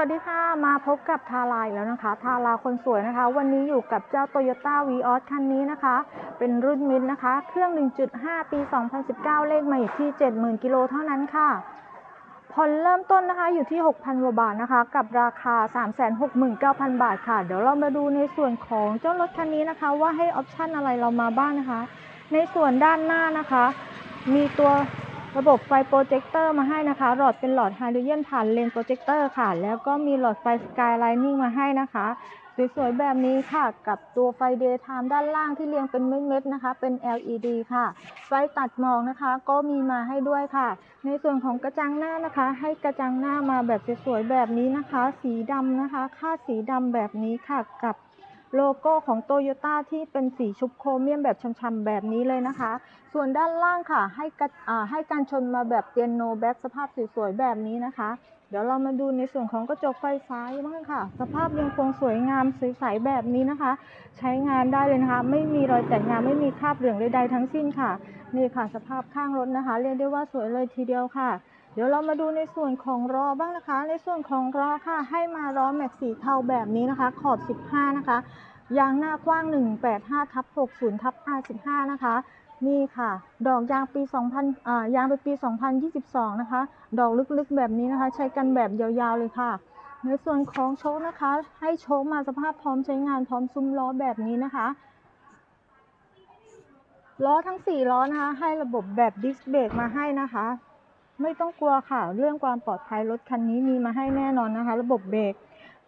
วัสดีค่ะ มาพบกับทาราอีกแล้วนะคะ ทาราคนสวยนะคะ วันนี้อยู่กับเจ้า Toyota v ีออสคันนี้นะคะ เป็นรุ่นมิดนะคะ เครื่อง 1.5 ปี 2019 เลขมาอยู่ที่ 70,000 กิโลเท่านั้นค่ะผ่อนเริ่มต้นนะคะอยู่ที่ 6,000กว่าบาทนะคะ กับราคา 369,000 บาทค่ะ เดี๋ยวเรามาดูในส่วนของเจ้ารถคันนี้นะคะ ว่าให้ออปชั่นอะไรเรามาบ้างนะคะ ในส่วนด้านหน้านะคะ มีตัว ระบบไฟโปรเจคเตอร์มาให้นะคะ หลอดเป็นหลอดไฮโดรเจนผ่านเลนโปรเจคเตอร์ค่ะ แล้วก็มีหลอดไฟสกายไลนิ่งมาให้นะคะ สวยๆแบบนี้ค่ะ กับตัวไฟเดย์ไทม์ด้านล่างที่เรียงเป็นเม็ดๆนะคะ เป็น LED ค่ะ ไฟตัดหมอกนะคะ ก็มีมาให้ด้วยค่ะ ในส่วนของกระจังหน้านะคะ ให้กระจังหน้ามาแบบสวยๆแบบนี้นะคะ สีดำนะคะ ค่าสีดำแบบนี้ค่ะ กับ โลโก้ของโตโยต้าที่เป็นสีชุบโครเมียมแบบช่ำๆแบบนี้เลยนะคะ ส่วนด้านล่างค่ะให้กาให้การชนมาแบบเปียนโนแบ็กสภาพสวยๆแบบนี้นะคะ เดี๋ยวเรามาดูในส่วนของกระจกไฟซ้ายบ้างค่ะ สภาพยังคงสวยงามใสๆแบบนี้นะคะ ใช้งานได้เลยนะคะ ไม่มีรอยแตกงานไม่มีคราบเหลืองใดๆทั้งสิ้นค่ะ นี่ค่ะสภาพข้างรถนะคะ เรียกได้ว่าสวยเลยทีเดียวค่ะ เดี๋ยวเรามาดูในส่วนของล้อบ้างนะคะ ในส่วนของล้อค่ะ ให้มาล้อแม็กสีเทาแบบนี้นะคะ ขอบ 15 นะคะ ยางหน้ากว้าง 185ทับ60ทับ55นะคะนี่ค่ะ ดอกยางปี 2000อ่ายางเป็นปี 2022 นะคะ ดอกลึกๆแบบนี้นะคะ ใช้กันแบบยาวๆเลยค่ะ ในส่วนของโชคนะคะ ให้โชคมาสภาพพร้อมใช้งานพร้อมซุ้มล้อแบบนี้นะคะล้อทั้ง 4 ล้อนะคะ ให้ระบบแบบดิสเบรกมาให้นะคะ ไม่ต้องกลัวค่ะ เรื่องความปลอดภัยรถคันนี้มีมาให้แน่นอนนะคะ ระบบเบรก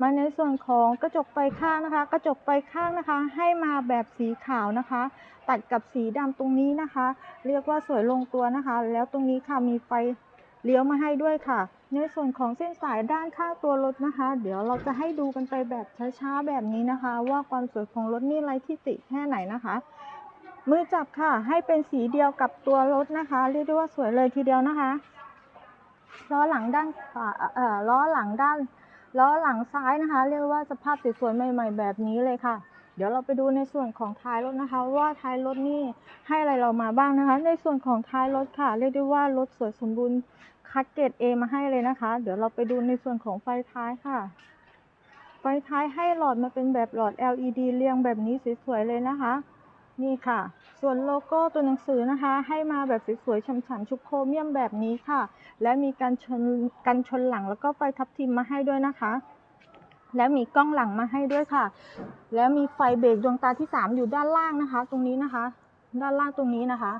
มาในส่วนของกระจกไฟข้างนะคะ กระจกไฟข้างนะคะ ให้มาแบบสีขาวนะคะ ตัดกับสีดำตรงนี้นะคะ เรียกว่าสวยลงตัวนะคะ แล้วตรงนี้ค่ะมีไฟเลี้ยวมาให้ด้วยค่ะ ในส่วนของเส้นสายด้านข้างตัวรถนะคะ เดี๋ยวเราจะให้ดูกันไปแบบช้าๆแบบนี้นะคะ ว่าความสวยของรถนี่ไรที่ติแค่ไหนนะคะ มือจับค่ะ ให้เป็นสีเดียวกับตัวรถนะคะ เรียกได้ว่าสวยเลยทีเดียวนะคะ ล้อหลังด้านขวาเอ่อล้อหลังด้าน ล้อหลังซ้ายนะคะ เรียกว่าสภาพสวยๆใหม่ ๆ แบบนี้เลยค่ะ เดี๋ยวเราไปดูในส่วนของท้ายรถนะคะ ว่าท้ายรถนี่ให้อะไรเรามาบ้างนะคะ ในส่วนของท้ายรถค่ะ เรียกได้ว่ารถสวยสมบูรณ์คัดเกรด A มาให้เลยนะคะ เดี๋ยวเราไปดูในส่วนของไฟท้ายค่ะ ไฟท้ายให้หลอดมาเป็นแบบหลอด LED เรียงแบบนี้สวยๆเลยนะคะ นี่ค่ะ ส่วนโลโก้ตัวหนังสือนะคะ ให้มาแบบสวยๆฉ่ำๆชุบโครเมียมแบบนี้ค่ะ และมีการชนกันชนหลังแล้วก็ไฟทับทิมมาให้ด้วยนะคะ และมีกล้องหลังมาให้ด้วยค่ะ แล้วมีไฟเบรกดวงตาที่ 3 อยู่ด้านล่างนะคะ ตรงนี้นะคะ ด้านล่างตรงนี้นะคะ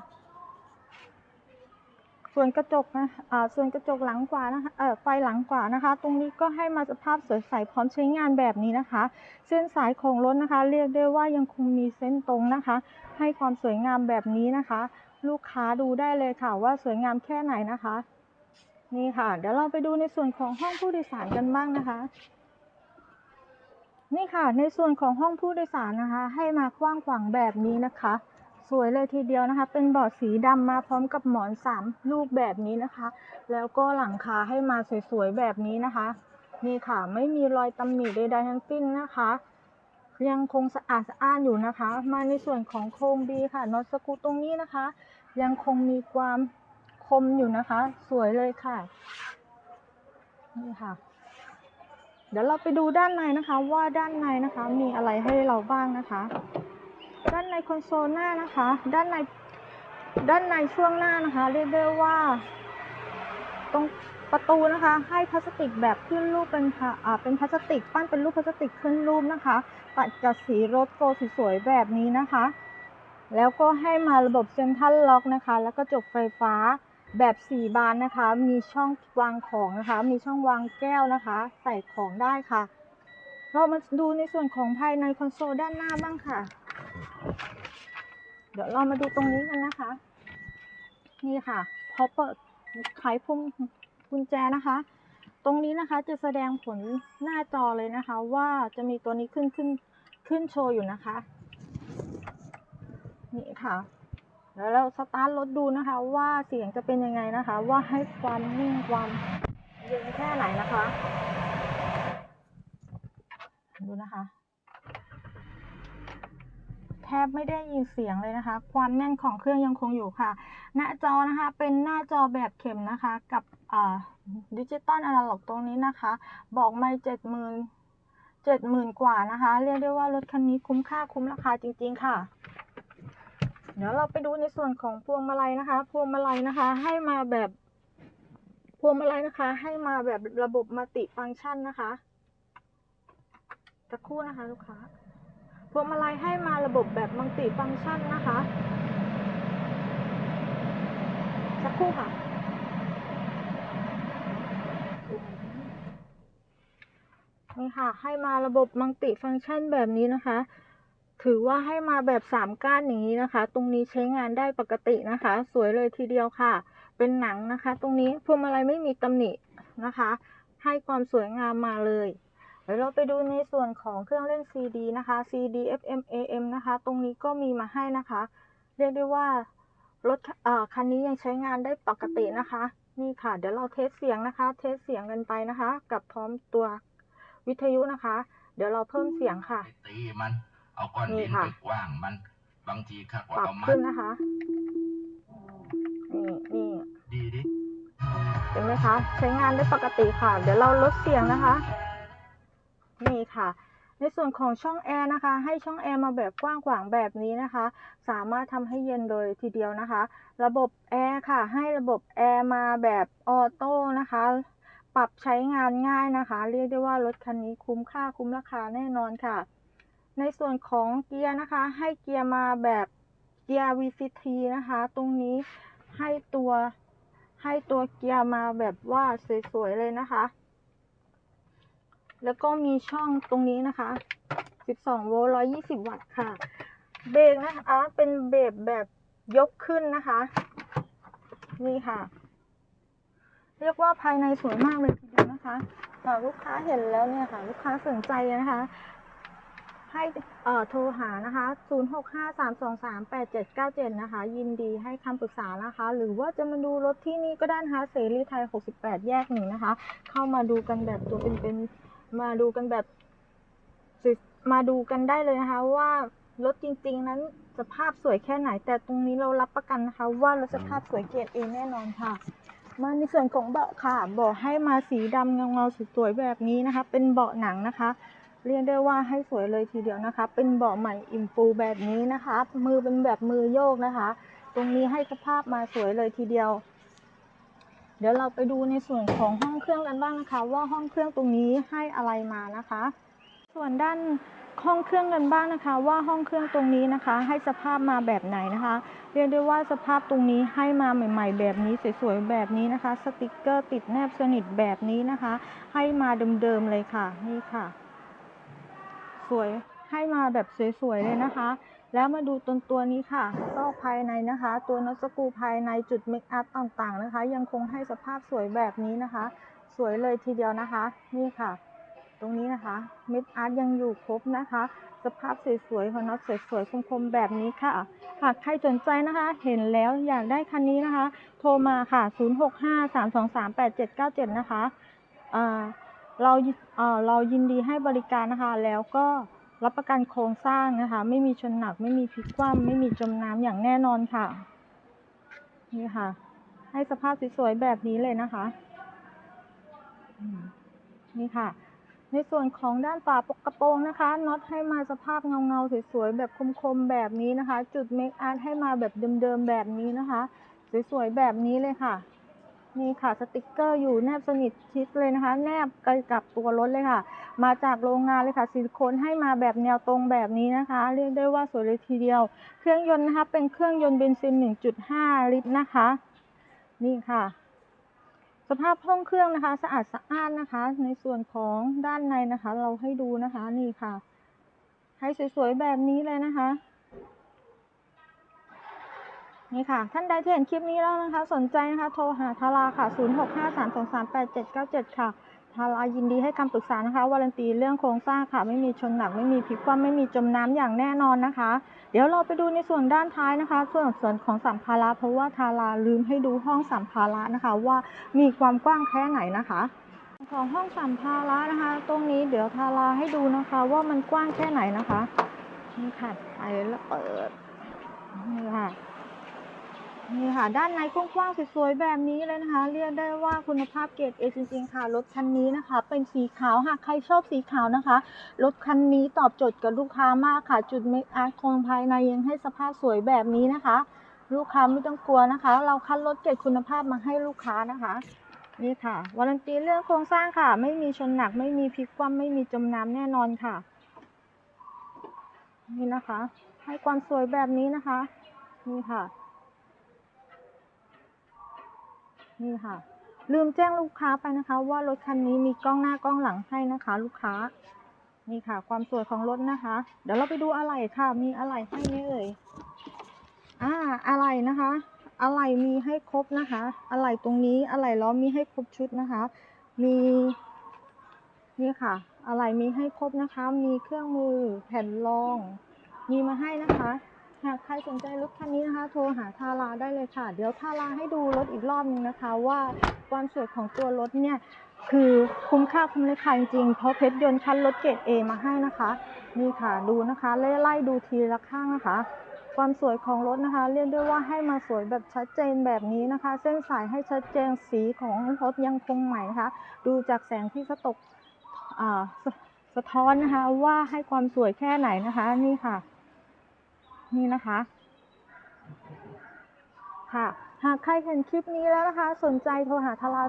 ส่วนกระจกนะอ่าส่วนกระจกหลังขวานะคะเออไฟหลังขวานะคะ ตรงนี้ก็ให้มาสภาพสวยใสพร้อมใช้งานแบบนี้นะคะ เส้นสายของรถนะคะ เรียกได้ว่ายังคงมีเส้นตรงนะคะ ให้ความสวยงามแบบนี้นะคะ ลูกค้าดูได้เลยค่ะว่าสวยงามแค่ไหนนะคะ นี่ค่ะ เดี๋ยวเราไปดูในส่วนของห้องผู้โดยสารกันบ้างนะคะ นี่ค่ะ ในส่วนของห้องผู้โดยสารนะคะ ให้มากว้างขวางแบบนี้นะคะ สวยเลยทีเดียวนะคะ เป็นเบาะสีดำมาพร้อมกับหมอนสามลูกแบบนี้นะคะ แล้วก็หลังคาให้มาสวยๆแบบนี้นะคะ นี่ค่ะไม่มีรอยตำหนิใดๆทั้งสิ้นนะคะยังคงสะอาดสะอ้านอยู่นะคะ มาในส่วนของโครงดีค่ะน็อตสกูตรงนี้นะคะ ยังคงมีความคมอยู่นะคะ สวยเลยค่ะ นี่ค่ะ เดี๋ยวเราไปดูด้านในนะคะ ว่าด้านในนะคะ มีอะไรให้เราบ้างนะคะ ด้านในคอนโซลหน้านะคะ ด้านในด้านในช่วงหน้านะคะ เรียกได้ว่า ตรงประตูนะคะ ให้พลาสติกแบบขึ้นรูปเป็นค่ะอ่าเป็นพลาสติก ปั้นเป็นรูปพลาสติกขึ้นรูปนะคะ ตัดกับสีรถโกลสวยๆแบบนี้นะคะ แล้วก็ให้มาระบบเซ็นทรัลล็อกนะคะ แล้วก็จกไฟฟ้าแบบสี่บานนะคะ มีช่องวางของนะคะ มีช่องวางแก้วนะคะ ใส่ของได้ค่ะ เรามาดูในส่วนของภายในคอนโซลด้านหน้าบ้างค่ะ ดี๋ยวเรามาดูตรงนี้กันนะคะ นี่ค่ะพอเปิดไขพวงกุญแจนะคะ ตรงนี้นะคะจะแสดงผลหน้าจอเลยนะคะ ว่าจะมีตัวนี้ขึ้นขึ้นขึ้นโชว์อยู่นะคะ นี่ค่ะ แล้วเราสตาร์ทรถดูนะคะ ว่าเสียงจะเป็นยังไงนะคะ ว่าให้ความนิ่งความเย็นแค่ไหนนะคะ ดูนะคะ ทบไม่ได้ยินเสียงเลยนะคะ ความแน่นของเครื่องยังคงอยู่ค่ะ หน้าจอนะคะเป็นหน้าจอแบบเข็มนะคะ กับดิจิตอลอนาล็อกตรงนี้นะคะ บอกไม่เจ็ดหมื่นเจ็ดหมื่นกว่านะคะ เรียกได้ว่ารถคันนี้คุ้มค่าคุ้มราคาจริง ๆ ค่ะ เดี๋ยวเราไปดูในส่วนของพวงมาลัยนะคะ พวงมาลัยนะคะ ให้มาแบบพวงมาลัยนะคะ ให้มาแบบระบบมัลติฟังก์ชันนะคะสักครู่นะคะ ลูกค้า พวงมาลัยให้มาระบบแบบมัลติฟังก์ชันนะคะ สักครู่ค่ะ นี่ค่ะ ให้มาระบบมัลติฟังก์ชันแบบนี้นะคะ ถือว่าให้มาแบบสามก้านอย่างนี้นะคะ ตรงนี้ใช้งานได้ปกตินะคะ สวยเลยทีเดียวค่ะ เป็นหนังนะคะ ตรงนี้พวงมาลัยไม่มีตำหนินะคะ ให้ความสวยงามมาเลย ดี๋ยวเราไปดูในส่วนของเครื่องเล่น CD นะคะ CD FM AM นะคะ ตรงนี้ก็มีมาให้นะคะ เรียกได้ว่ารถเอ่อคันนี้ยังใช้งานได้ปกตินะคะ นี่ค่ะ เดี๋ยวเราเทสเสียงนะคะ เทสเสียงกันไปนะคะ กับพร้อมตัววิทยุนะคะ เดี๋ยวเราเพิ่มเสียงค่ะไปตีมันเอาก้อนนี่ดินค่ะไปกว้างมันบางทีข้าก็ปรับเอามัขึ้นนนะคะนี่นี่ดีดิเห็นไหมคะ ใช้งานได้ปกติค่ะ เดี๋ยวเราลดเสียงนะคะ นี่ค่ะ ในส่วนของช่องแอร์นะคะ ให้ช่องแอร์มาแบบกว้างขวางแบบนี้นะคะ สามารถทำให้เย็นโดยทีเดียวนะคะ ระบบแอร์ค่ะ ให้ระบบแอร์มาแบบออโต้นะคะ ปรับใช้งานง่ายนะคะ เรียกได้ว่ารถคันนี้คุ้มค่าคุ้มราคาแน่นอนค่ะ ในส่วนของเกียร์นะคะ ให้เกียร์มาแบบเกียร์ VCT นะคะ ตรงนี้ให้ตัวให้ตัวเกียร์มาแบบว่าสวยๆเลยนะคะ แล้วก็มีช่องตรงนี้นะคะ 12 โวลต์ 120 วัตต์ค่ะ เบรกนะคะเป็นเบรกแบบยกขึ้นนะคะ นี่ค่ะ เรียกว่าภายในสวยมากเลยทีเดียวนะคะหากลูกค้าเห็นแล้วเนี่ยค่ะ ลูกค้าสนใจนะคะ ให้เอ่อโทรหานะคะ 0653238797 นะคะ ยินดีให้คำปรึกษานะคะ หรือว่าจะมาดูรถที่นี่ก็ได้นะคะเสรีไทย 68 แยกหนึ่งนะคะ เข้ามาดูกันแบบตัวเป็นๆ มาดูกันแบบมาดูกันได้เลยนะคะ ว่ารถจริง ๆ นั้นสภาพสวยแค่ไหน แต่ตรงนี้เรารับประกันนะคะ ว่ารถสภาพสวยเกรดเอแน่นอนค่ะ มาในส่วนของเบาะค่ะเบาะให้มาสีดำเงาๆสวยๆแบบนี้นะคะ เป็นเบาะหนังนะคะ เรียกได้ว่าให้สวยเลยทีเดียวนะคะ เป็นเบาะใหม่อิ่มฟูแบบนี้นะคะ มือเป็นแบบมือโยกนะคะ ตรงนี้ให้สภาพมาสวยเลยทีเดียว เดี๋ยวเราไปดูในส่วนของห้องเครื่องกันบ้างนะคะ ว่าห้องเครื่องตรงนี้ให้อะไรมานะคะ ส่วนด้านห้องเครื่องกันบ้างนะคะ ว่าห้องเครื่องตรงนี้นะคะ ให้สภาพมาแบบไหนนะคะ เรียกได้ว่าสภาพตรงนี้ให้มาใหม่ ๆ แบบนี้สวยๆแบบนี้นะคะ สติกเกอร์ติดแนบสนิทแบบนี้นะคะ ให้มาเดิมๆเลยค่ะนี่ค่ะ สวยให้มาแบบสวยๆเลยนะคะ แล้วมาดูตรงตัวนี้ค่ะก็ภายในนะคะ ตัวน็อตสกูภายในจุดเมคอัพต่างๆนะคะ ยังคงให้สภาพสวยแบบนี้นะคะ สวยเลยทีเดียวนะคะ นี่ค่ะ ตรงนี้นะคะเมคอัพยังอยู่ครบนะคะ สภาพสวยๆของน็อตสวยๆคมๆแบบนี้ค่ะ หากใครสนใจนะคะ เห็นแล้วอยากได้คันนี้นะคะ โทรมาค่ะ 0653238797 นะคะอ่าเราเเรายินดีให้บริการนะคะแล้วก็ รับประกันโครงสร้างนะคะ ไม่มีชนหนัก ไม่มีพลิกคว่ำไม่มีจมน้ำอย่างแน่นอนค่ะ นี่ค่ะ ให้สภาพสวยๆแบบนี้เลยนะคะ นี่ค่ะ ในส่วนของด้านฝาปกกระโปรงนะคะน็อตให้มาสภาพเงาๆสวยๆแบบคมๆแบบนี้นะคะ จุดเมคอาร์ตให้มาแบบเดิมๆแบบนี้นะคะ สวยๆแบบนี้เลยค่ะ นี่ค่ะสติกเกอร์อยู่แนบสนิทชิดเลยนะคะ แนบกับตัวรถเลยค่ะ มาจากโรงงานเลยค่ะซิลิโคนให้มาแบบแนวตรงแบบนี้นะคะ เรียกได้ว่าสวยเลยทีเดียว เครื่องยนต์นะคะเป็นเครื่องยนต์เบนซิน 1.5 ลิตรนะคะ นี่ค่ะ สภาพห้องเครื่องนะคะ สะอาดสะอ้านนะคะ ในส่วนของด้านในนะคะ เราให้ดูนะคะนี่ค่ะ ให้สวยๆแบบนี้เลยนะคะ นี่ค่ะ ท่านใดที่เห็นคลิปนี้แล้วนะคะ สนใจนะคะ โทรหาทาราค่ะ 0653238797 ค่ะทารายินดีให้คำปรึกษานะคะวารันตีเรื่องโครงสร้างค่ะ ไม่มีชนหนักไม่มีพลิกคว่ำไม่มีจมน้ำอย่างแน่นอนนะคะ เดี๋ยวเราไปดูในส่วนด้านท้ายนะคะ ส่วนส่วนของสัมภาระเพราะว่าทาราลืมให้ดูห้องสัมภาระนะคะ ว่ามีความกว้างแค่ไหนนะคะของห้องสัมภาระนะคะ ตรงนี้เดี๋ยวทาราให้ดูนะคะ ว่ามันกว้างแค่ไหนนะคะนี่ค่ะไปแล้วเปิดนี่ค่ะ นี่ค่ะ ด้านในกว้างๆสวยๆแบบนี้เลยนะคะ เรียกได้ว่าคุณภาพเกรดเอจริงๆค่ะ รถคันนี้นะคะ เป็นสีขาวหากใครชอบสีขาวนะคะ รถคันนี้ตอบโจทย์กับลูกค้ามากค่ะ จุดเมคอาร์ตโครงภายในยังให้สภาพสวยแบบนี้นะคะ ลูกค้าไม่ต้องกลัวนะคะ เราคัดรถเกรดคุณภาพมาให้ลูกค้านะคะนี่ค่ะวารันตีเรื่องโครงสร้างค่ะ ไม่มีชนหนักไม่มีพลิกคว่ำไม่มีจมน้ำแน่นอนค่ะ นี่นะคะ ให้ความสวยแบบนี้นะคะ นี่ค่ะ นี่ค่ะ ลืมแจ้งลูกค้าไปนะคะ ว่ารถคันนี้มีกล้องหน้ากล้องหลังให้นะคะ ลูกค้า นี่ค่ะ ความสวยของรถนะคะ เดี๋ยวเราไปดูอะไหล่ค่ะ มีอะไหล่ให้ไหมเอ่ยอ่าอะไหล่นะคะอะไหล่มีให้ครบนะคะอะไหล่ตรงนี้อะไหล่ล้อมีให้ครบชุดนะคะ มีนี่ค่ะอะไหล่มีให้ครบนะคะ มีเครื่องมือแผ่นรอง มีมาให้นะคะ หากใครสนใจรถคันนี้นะคะ โทรหาทาราได้เลยค่ะ เดี๋ยวทาราให้ดูรถอีกรอบนึงนะคะ ว่าความสวยของตัวรถเนี่ยคือคุ้มค่าคุ้มราคาจริงเพราะเพชรยนต์คันรถเกรด A มาให้นะคะนี่ค่ะดูนะคะไล่ไล่ดูทีละข้างนะคะ ความสวยของรถนะคะ เรียกได้ว่าให้มาสวยแบบชัดเจนแบบนี้นะคะ เส้นสายให้ชัดเจนสีของรถยังคงใหม่นะคะ ดูจากแสงที่สะตกอ่าสสะท้อนนะคะว่าให้ความสวยแค่ไหนนะคะนี่ค่ะ นี่นะคะ ค่ะ หากใครเห็นคลิปนี้แล้วนะคะ สนใจโทรหาทารา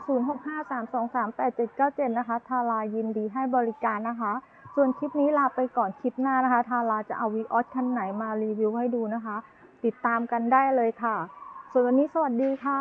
0653238797 นะคะ ทารายินดีให้บริการนะคะ ส่วนคลิปนี้ลาไปก่อนคลิปหน้านะคะ ทาราจะเอาวีออสคันไหนมารีวิวให้ดูนะคะ ติดตามกันได้เลยค่ะ ส่วนวันนี้สวัสดีค่ะ